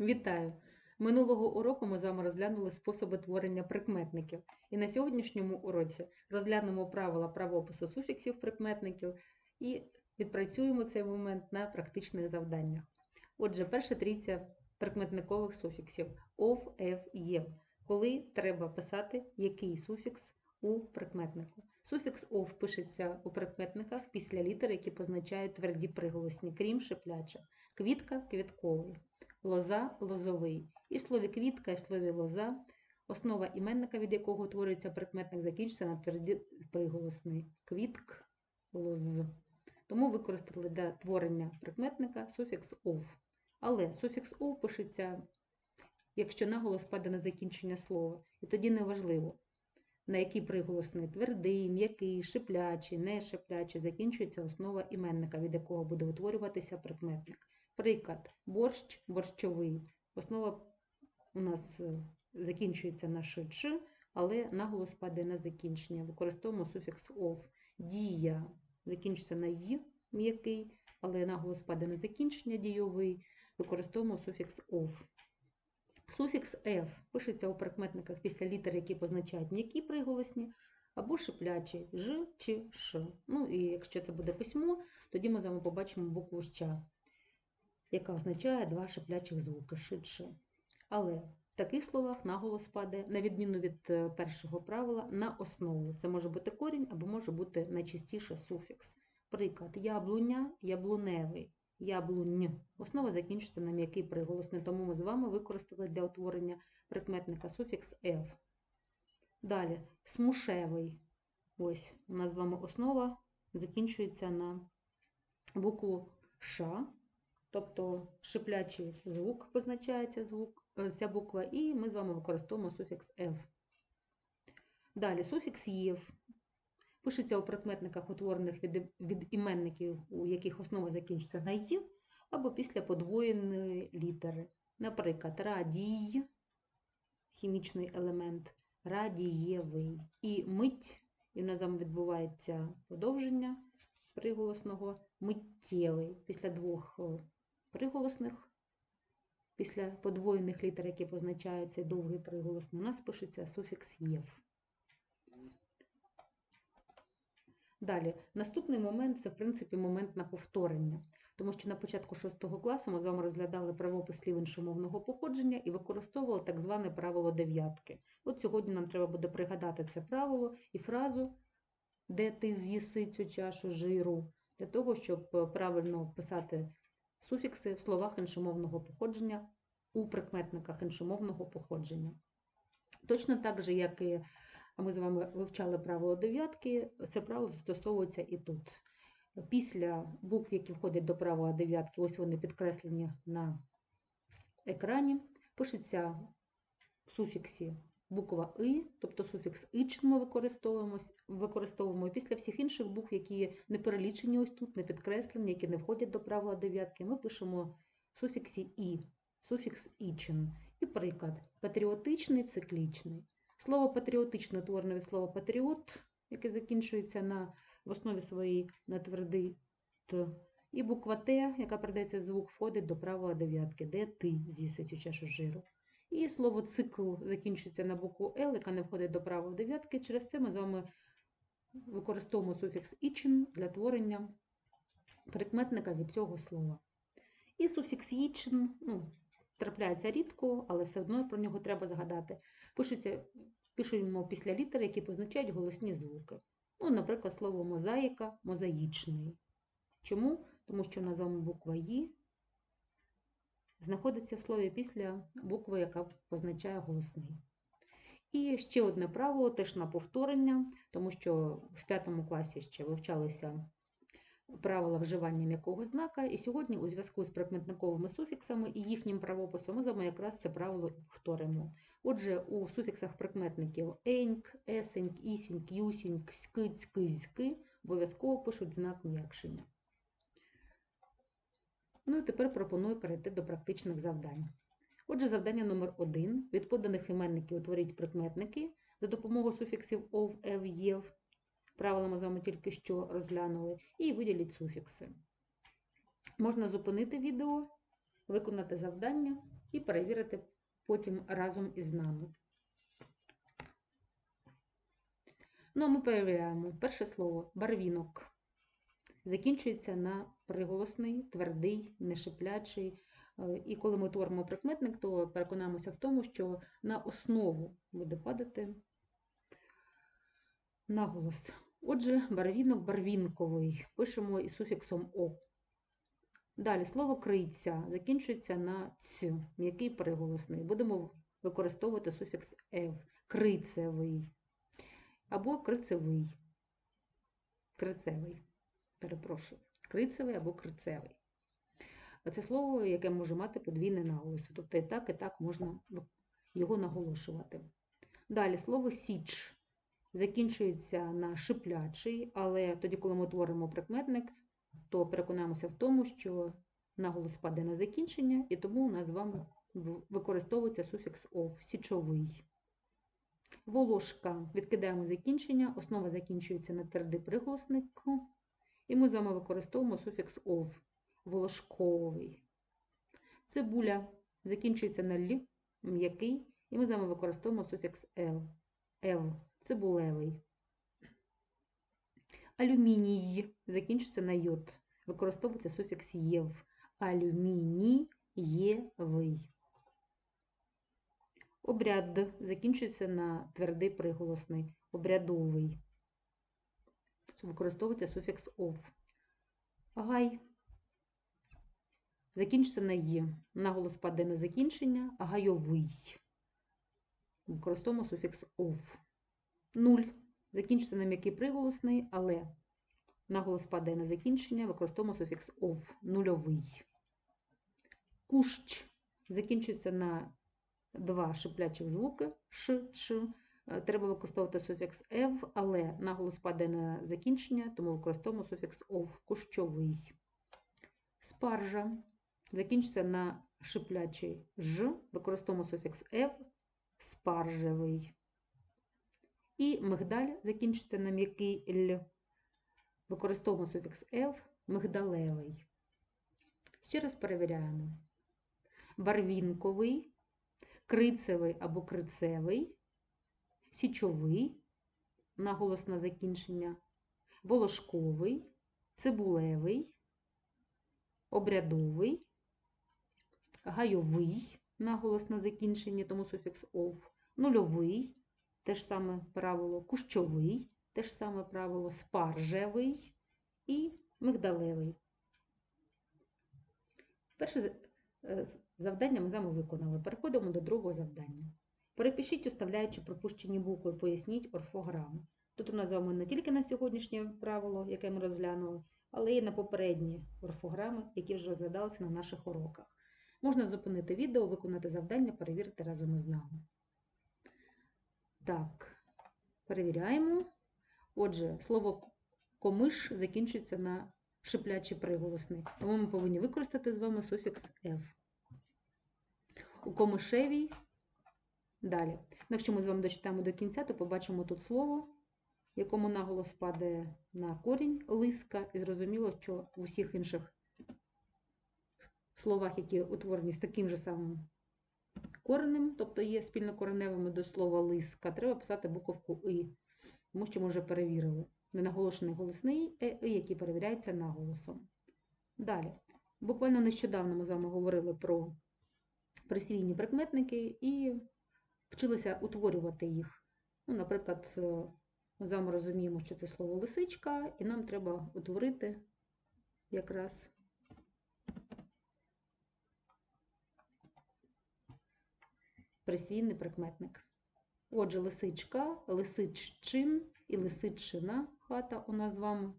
Вітаю! Минулого уроку ми з вами розглянули способи творення прикметників. І на сьогоднішньому уроці розглянемо правила правопису суфіксів прикметників і відпрацюємо цей момент на практичних завданнях. Отже, перша трійця прикметникових суфіксів ов, ев, єв. Коли треба писати який суфікс у прикметнику. Суфікс ов пишеться у прикметниках після літер, які позначають тверді приголосні, крім шипляча. Квітка квітковий лоза лозовий. І в слові квітка, і в слові лоза основа іменника, від якого утворюється прикметник, закінчується на тверді приголосний квітк лоз. Тому використали для творення прикметника суфікс ов. Але суфікс ов пишеться, якщо наголос паде на закінчення слова. І тоді неважливо, на який приголосний твердий, м'який, шиплячий, не шиплячий, закінчується основа іменника, від якого буде утворюватися прикметник. Приклад борщ, борщовий. Основа у нас е, закінчується на ш, «ч», але наголос падає на закінчення. Використовуємо суфікс ов. Дія закінчується на й м'який, але наголос падає на закінчення дійовий. Використовуємо суфікс ов. Суфікс «ф» пишеться у прикметниках після літер, які позначають м'які приголосні, або шиплячі ж чи ш. Ну і якщо це буде письмо, тоді ми з вами побачимо букву ща яка означає два шиплячих звуки шидше. Але в таких словах наголос падає, на відміну від е, першого правила, на основу. Це може бути корінь або може бути найчастіше суфікс. Приклад, яблуня, яблуневий, яблунь. Основа закінчується на м'який приголосний, тому ми з вами використали для утворення прикметника суфікс «ф». Далі, смушевий. Ось у нас з вами основа закінчується на букву Ш, тобто шиплячий звук позначається звук, е, ця буква, і ми з вами використовуємо суфікс «ф». Далі суфікс «єв» пишеться у прикметниках, утворених від, від іменників, у яких основа закінчиться на «й», або після подвоєної літери. Наприклад, радій, хімічний елемент, радієвий. І мить, і в нас там відбувається подовження приголосного миттєвий. Після двох приголосних, після подвоєних літер, які позначають цей довгий приголосний, у нас пишеться суфікс єв. Далі, наступний момент це, в принципі, момент на повторення. Тому що на початку 6 класу ми з вами розглядали правопис слів іншомовного походження і використовували так зване правило дев'ятки. От сьогодні нам треба буде пригадати це правило і фразу, де ти з'їси цю чашу жиру, для того, щоб правильно писати суфікси в словах іншомовного походження у прикметниках іншомовного походження. Точно так же, як і ми з вами вивчали правило дев'ятки, це правило застосовується і тут. Після букв, які входять до правила дев'ятки, ось вони підкреслені на екрані, пишеться в суфіксі буква И, тобто суфікс «ич» ми використовуємо, використовуємо після всіх інших букв, які не перелічені ось тут, не підкреслені, які не входять до правила дев'ятки, ми пишемо суфіксі І, суфікс «ічин». І приклад патріотичний, циклічний. Слово патріотичне утворене від слова патріот, яке закінчується на, в основі своїй на твердий Т. І буква Т, яка передається звук, входить до правила дев'ятки, де ти з'їси цю чашу жиру. І слово цикл закінчується на букву Л, яка не входить до правил дев'ятки. Через це ми з вами використовуємо суфікс «ічин» для творення прикметника від цього слова. І суфікс «їчин» ну, трапляється рідко, але все одно про нього треба згадати. Пишуться, Пишемо після літер, які позначають голосні звуки. Ну, Наприклад, слово мозаїка мозаїчний. Чому? Тому що на вами буква «ї» знаходиться в слові після букви, яка позначає голосний. І ще одне правило теж на повторення, тому що в п'ятому класі ще вивчалися правила вживання м'якого знака. І сьогодні, у зв'язку з прикметниковими суфіксами і їхнім правописом, ми з вами якраз це правило повторимо. Отже, у суфіксах прикметників еньк, есеньк, ісіньк, юсіньк, скить, скизьки обов'язково пишуть знак м'якшення. Ну і тепер пропоную перейти до практичних завдань. Отже, завдання номер 1 Від поданих іменників утворіть прикметники за допомогою суфіксів ов, ев, єв. Правила ми з вами тільки що розглянули, і виділіть суфікси. Можна зупинити відео, виконати завдання і перевірити потім разом із нами. Ну, а ми перевіряємо. Перше слово барвінок. Закінчується на приголосний, твердий, нешиплячий. Е, І коли ми творимо прикметник, то переконаємося в тому, що на основу буде падати наголос. Отже, барвінок барвінковий. Пишемо із суфіксом О. Далі слово криця закінчується на ць, м'який приголосний. Будемо використовувати суфікс ев. Крицевий. Або крицевий. Крицевий. Перепрошую. Крицевий або крицевий. Це слово, яке може мати подвійне наголос. Тобто і так, і так можна його наголошувати. Далі слово січ закінчується на шиплячий, але тоді, коли ми творимо прикметник, то переконаємося в тому, що наголос паде на закінчення, і тому у нас з вами використовується суфікс ов січовий. Волошка. Відкидаємо закінчення, основа закінчується на твердий приголосник, і ми з вами використовуємо суфікс ов волошковий. Цибуля закінчується на л, м'який, і ми з вами використовуємо суфікс л, ев, цибулевий. Алюміній закінчується на йод. Використовується суфікс єв. Алюмінієвий. Обряд закінчується на твердий приголосний. Обрядовий. Використовується суфікс ов. Гай. Закінчиться на є. Наголос паде на закінчення. Гайовий. Використовуємо суфікс ов. Нуль. Закінчиться на м'який приголосний, але наголос падає на закінчення, використовуємо суфікс ов, нульовий. Кущ закінчується на два шиплячих звуки ш, ч. Треба використовувати суфікс ев, але наголос падає на закінчення, тому використовуємо суфікс ов, кущовий. Спаржа закінчиться на шиплячий ж, використовуємо суфікс ев, спаржевий. І мигдаль закінчиться на м'який л. Використовуємо суфікс «ев», мигдалевий. Ще раз перевіряємо. Барвінковий, крицевий або крицевий, січовий, наголос на закінчення, волошковий, цибулевий, обрядовий, гайовий, наголос на закінчення, тому суфікс ов, нульовий те ж саме правило кущовий, те ж саме правило спаржевий і мигдалевий. Перше е, завдання ми з вами виконали. Переходимо до другого завдання. Перепишіть, оставляючи пропущені букви, поясніть орфограми. Тут у нас з вами не тільки на сьогоднішнє правило, яке ми розглянули, але й на попередні орфограми, які вже розглядалися на наших уроках. Можна зупинити відео, виконати завдання, перевірити разом із нами. Так, перевіряємо. Отже, слово комиш закінчується на шиплячий приголосний. Тому ми повинні використати з вами суфікс F. У комишевій. Далі. Ну, якщо ми з вами дочитаємо до кінця, то побачимо тут слово, якому наголос падає на корінь лиска, і зрозуміло, що в усіх інших словах, які утворені з таким же самим коренем, тобто є спільнокореневими до слова лиска, треба писати буковку И, тому що ми вже перевірили. Ненаголошений голосний е, «и», який перевіряється наголосом. Далі. Буквально нещодавно ми з вами говорили про присвійні прикметники і вчилися утворювати їх. Ну, Наприклад, ми з вами розуміємо, що це слово лисичка, і нам треба утворити якраз присвійний прикметник. Отже, лисичка, лисиччин і лисичина хата у нас з вами.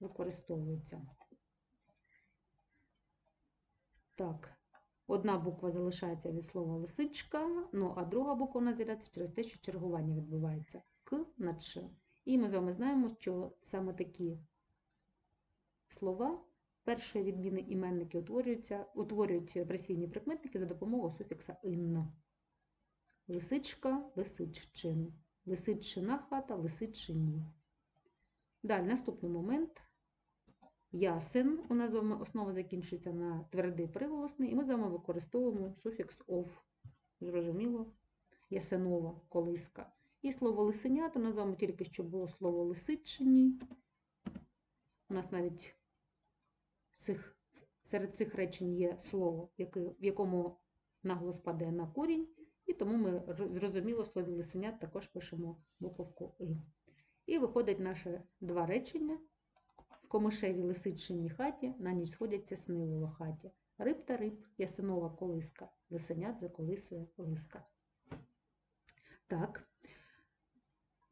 Використовується. Так, одна буква залишається від слова лисичка, ну а друга буква у нас з'являється через те, що чергування відбувається К на Ч. І ми з вами знаємо, що саме такі слова першої відміни іменники утворюються, утворюють присвійні прикметники за допомогою суфікса «ин». Лисичка, лисиччин. Лисичина хата, лисичині. Далі, наступний момент. Ясен. У нас з вами основа закінчується на твердий приголосний, і ми з вами використовуємо суфікс ов. Зрозуміло? Ясенова, колиска. І слово лисенят, у нас з вами тільки що було слово лисичині. У нас навіть цих, серед цих речень є слово, в якому наголос падає на корінь, і тому ми зрозуміло слові лисенят також пишемо буковку И. І виходить наше два речення. В комишевій лисичиній хаті на ніч сходяться сни в волохаті. Риб та риб, ясенова колиска, лисенят заколисує лиска. Так.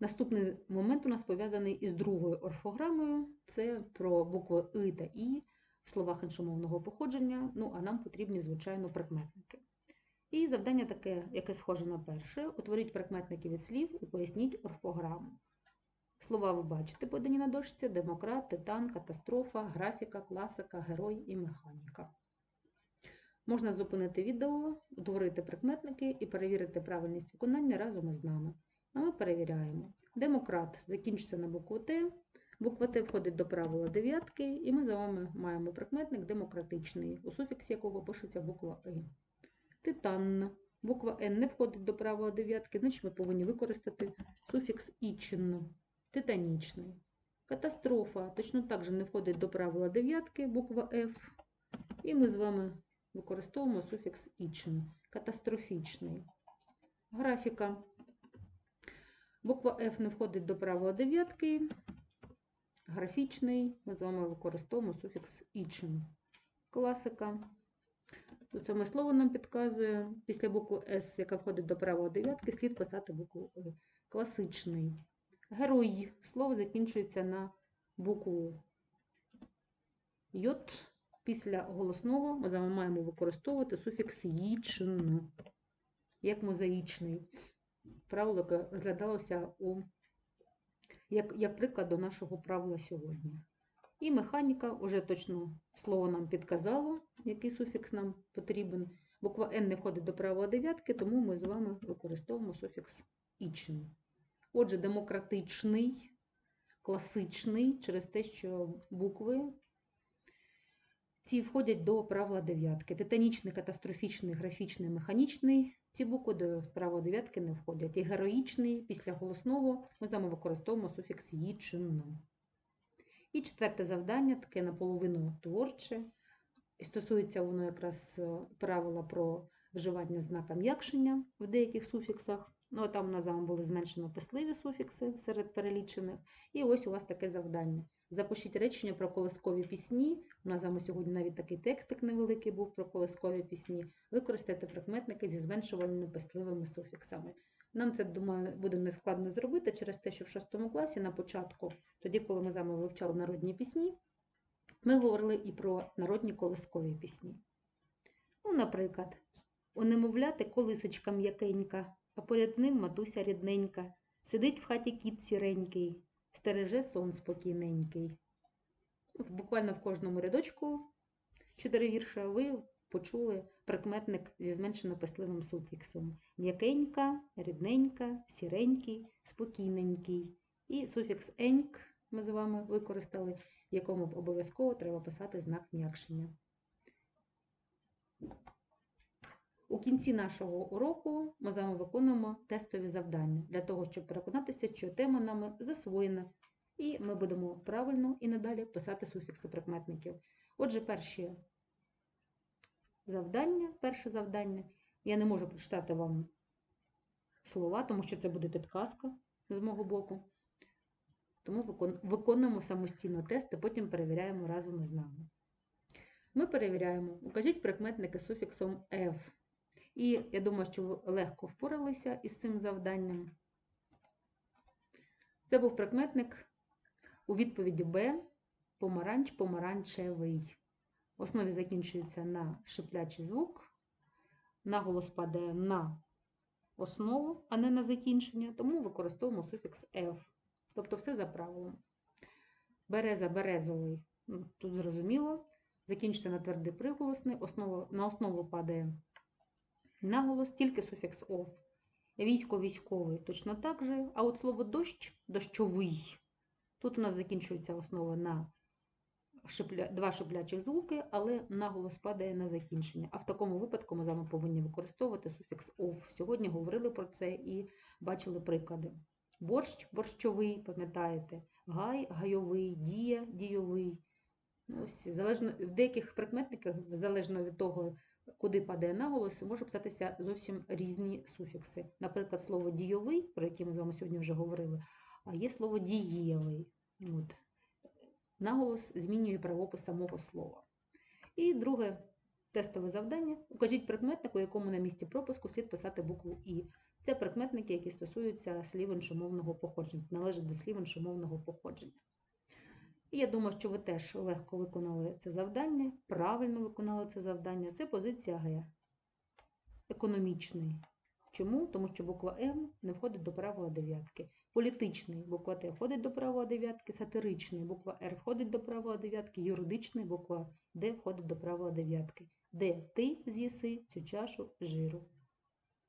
Наступний момент у нас пов'язаний із другою орфограмою. Це про букви И та І в словах іншомовного походження. Ну, а нам потрібні, звичайно, прикметники. І завдання таке, яке схоже на перше: утворіть прикметники від слів і поясніть орфограму. Слова ви бачите подані на дошці: демократ, титан, катастрофа, графіка, класика, герой і механіка. Можна зупинити відео, утворити прикметники і перевірити правильність виконання разом із нами. А ми перевіряємо. Демократ закінчиться на букву Т. Буква Т входить до правила дев'ятки, і ми з вами маємо прикметник демократичний, у суфіксі якого пишеться буква И. Титан. Буква Н не входить до правила дев'ятки, значить ми повинні використати суфікс ічин. Титанічний. Катастрофа точно так же не входить до правила дев'ятки, буква Ф. І ми з вами використовуємо суфікс ічин. Катастрофічний. Графіка. Буква F не входить до правила дев'ятки. Графічний. Ми з вами використовуємо суфікс ічин. Класика. Тут саме слово нам підказує. Після букви С, яка входить до правила дев'ятки, слід писати букву И. Класичний. Герой. Слово закінчується на букву Й. Після голосного ми маємо використовувати суфікс «їчин», як мозаїчний. Правило, яке розглядалося у, як, як приклад до нашого правила сьогодні. І механіка вже точно слово нам підказало, який суфікс нам потрібен. Буква Н не входить до правила дев'ятки, тому ми з вами використовуємо суфікс «ічин». Отже, демократичний, класичний через те, що букви ці входять до правила дев'ятки. Титанічний, катастрофічний, графічний, механічний. Ці букви до правила дев'ятки не входять. І героїчний після голосного ми з вами використовуємо суфікс «їчинно». І четверте завдання, таке наполовину творче. І стосується воно якраз е, правила про вживання знака м'якшення в деяких суфіксах. Ну, а там у нас з вами були зменшено писливі суфікси серед перелічених. І ось у вас таке завдання. Запишіть речення про колискові пісні. У нас з вами сьогодні навіть такий текстик невеликий був про колискові пісні. Використайте прикметники зі зменшувальними писливими суфіксами. Нам це, думаю, буде нескладно зробити через те, що в шостому класі на початку, тоді, коли ми з вами вивчали народні пісні, ми говорили і про народні колискові пісні. Ну, наприклад, у немовляти колисочка м'якенька, а поряд з ним матуся рідненька. Сидить в хаті кіт сіренький, стереже сон спокійненький. Буквально в кожному рядочку чотири вірша ви почули прикметник зі зменшено писливим суфіксом. М'якенька, рідненька, сіренький, спокійненький. І суфікс еньк ми з вами використали, в якому обов'язково треба писати знак м'якшення. У кінці нашого уроку ми з вами виконуємо тестові завдання для того, щоб переконатися, що тема нами засвоєна, і ми будемо правильно і надалі писати суфікси прикметників. Отже, перші завдання, перше завдання. Я не можу прочитати вам слова, тому що це буде підказка з мого боку. Тому виконуємо самостійно тест і потім перевіряємо разом із нами. Ми перевіряємо, укажіть прикметники суфіксом F. І я думаю, що ви легко впоралися із цим завданням. Це був прикметник у відповіді Б помаранч, помаранчевий. В основі закінчується на шиплячий звук. Наголос падає на основу, а не на закінчення, тому використовуємо суфікс F. Тобто все за правилом. Береза, березовий. Ну, Тут зрозуміло. Закінчиться на твердий приголосний, основа, на основу падає наголос, тільки суфікс ов. Військо військовий точно так же. А от слово дощ, дощовий. Тут у нас закінчується основа на шипля... два шиплячих звуки, але наголос падає на закінчення. А в такому випадку ми з вами повинні використовувати суфікс ов. Сьогодні говорили про це і бачили приклади. Борщ борщовий, пам'ятаєте, гай гайовий, дія дійовий. Ну, Ось, залежно, в деяких прикметниках, залежно від того, куди падає наголос, може писатися зовсім різні суфікси. Наприклад, слово дійовий, про яке ми з вами сьогодні вже говорили, а є слово дієвий. От. Наголос змінює правопис самого слова. І друге тестове завдання. Укажіть прикметник, у якому на місці пропуску слід писати букву І. Це прикметники, які стосуються слів іншомовного походження, належать до слів іншомовного походження. І я думаю, що ви теж легко виконали це завдання, правильно виконали це завдання. Це позиція Г. Економічний. Чому? Тому що буква М не входить до правила дев'ятки. Політичний буква Т входить до правила дев'ятки, сатиричний буква Р входить до правила дев'ятки, юридичний буква Д входить до правила дев'ятки. Де ти з'їси цю чашу жиру.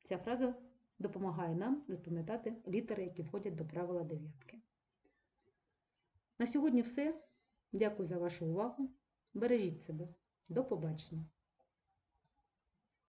Ця фраза допомагає нам запам'ятати літери, які входять до правила дев'ятки. На сьогодні все. Дякую за вашу увагу. Бережіть себе. До побачення!